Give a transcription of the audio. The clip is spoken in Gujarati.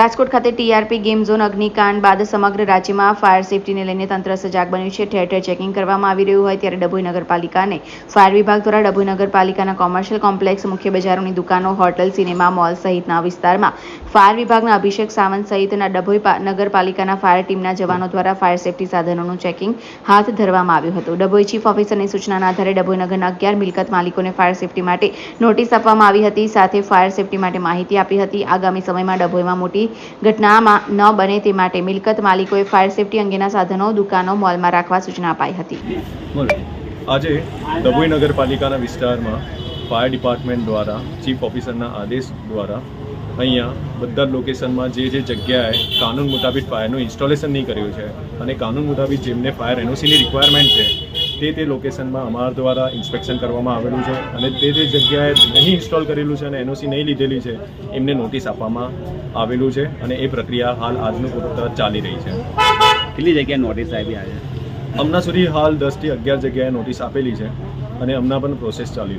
રાજકોટ ખાતે ટીઆરપી ગેમ ઝોન અગ્નિકાંડ બાદ સમગ્ર રાજ્યમાં ફાયર સેફટીને લઈને તંત્ર સજાગ બન્યું છે. ઠેર ઠેર ચેકિંગ કરવામાં આવી રહ્યું હોય ત્યારે ડભોઈ નગરપાલિકાને ફાયર વિભાગ દ્વારા ડભોઈ નગરપાલિકાના કોમર્શિયલ કોમ્પ્લેક્સ, મુખ્ય બજારોની દુકાનો, હોટલ, સિનેમા મોલ સહિતના વિસ્તારમાં ફાયર વિભાગના અભિષેક સાવંત સહિતના ડભોઈ નગરપાલિકાના ફાયર ટીમના જવાનો દ્વારા ફાયર સેફટી સાધનોનું ચેકિંગ હાથ ધરવામાં આવ્યું હતું. ડભોઈ ચીફ ઓફિસરની સૂચનાના આધારે ડભોઈ નગરના અગિયાર મિલકત માલિકોને ફાયર સેફટી માટે નોટિસ આપવામાં આવી હતી. સાથે ફાયર સેફટી માટે માહિતી આપી હતી. આગામી સમયમાં ડભોઈમાં મોટી ઘટનામાં ન બને તે માટે મિલકત માલિકોએ ફાયર સેફટી અંગેના સાધનો, દુકાનો મોલમાં રાખવા સૂચના અપાઈ હતી. આજે ડભોઈ નગરપાલિકાના વિસ્તારમાં ફાયર ડિપાર્ટમેન્ટ દ્વારા ચીફ ઓફિસરના આદેશ દ્વારા અહીંયા બધા જ લોકેશનમાં જે જે જગ્યાએ કાનૂન મુતાબિક ફાયરનું ઇન્સ્ટોલેશન નહીં કર્યું છે અને કાનૂન મુતાબિક જેમને ફાયર એનઓસીની રિક્વાયરમેન્ટ છે તે તે લોકેશનમાં અમારા દ્વારા ઇન્સ્પેક્શન કરવામાં આવેલું છે અને તે તે જગ્યાએ નહીં ઇન્સ્ટોલ કરેલું છે અને એનઓસી નહીં લીધેલી છે એમને નોટિસ આપવામાં આવેલું છે અને એ પ્રક્રિયા હાલ આજનું પૂરતા ચાલી રહી છે. કેટલી જગ્યાએ નોટિસ આવી આજે હમણાં સુધી હાલ દસથી અગિયાર જગ્યાએ નોટિસ આપેલી છે અને હમણાં પણ પ્રોસેસ ચાલી રહી છે.